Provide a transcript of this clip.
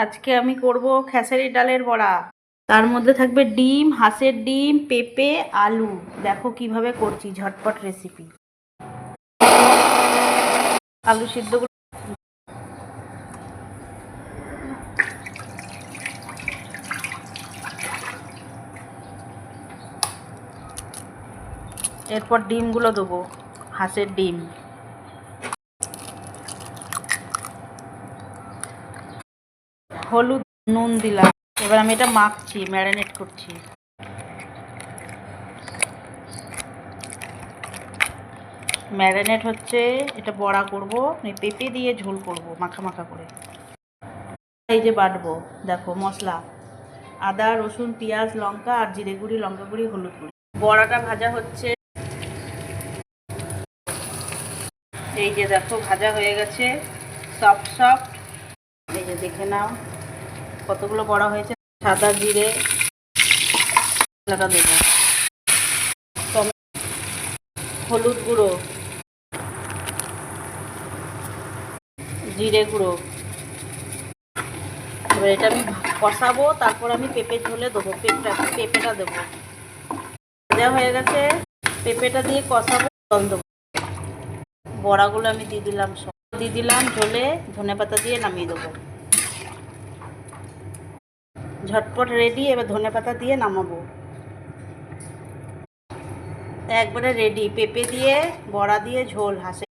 আজকে আমি করব খেসারি ডালের বড়া। তার মধ্যে থাকবে ডিম, হাঁসের ডিম, পেঁপে, আলু। দেখো কীভাবে করছি, ঝটপট রেসিপি আলু সিদ্ধ এরপর ডিমগুলো দেবো, হাঁসের ডিম। হলুদ নুন দিলাম। এবার আমি এটা মাখছি, ম্যারিনেট করছি। ম্যারিনেট হচ্ছে, এটা বড়া করব পেঁপে দিয়ে ঝোল করব, মাখা মাখা করে। এই যে বাটবো, দেখো, মশলা। আদা, রসুন, পেঁয়াজ, লঙ্কা আর জিরে গুঁড়ি, লঙ্কা গুঁড়ি, হলুদ গুঁড়ি। বড়াটা ভাজা হচ্ছে। এই যে দেখো, ভাজা হয়ে গেছে। Soft soft. এই যে দেখে নাও। কতগুলো বড়া হয়েছে? সাদা জিরে মশলাটা দেবো হলুদ গুঁড়ো, জিরে গুঁড়ো। এবার এটা আমি কষাবো, তারপর আমি পেঁপে ঝোলে দেবো, পেঁপেটা পেঁপেটা দেবো। ভাজা হয়ে গেছে, পেঁপেটা দিয়ে কষাবো, জল দেবো। বড়াগুলো আমি দিয়ে দিলাম সব। দিয়ে দিলাম ঝোলে ধনে পাতা দিয়ে নামিয়ে দেবো। ঝটপট রেডি এবার ধনে পাতা দিয়ে নামাবো। একবারে রেডি পেঁপে দিয়ে, বড়া দিয়ে, ঝোল হাসে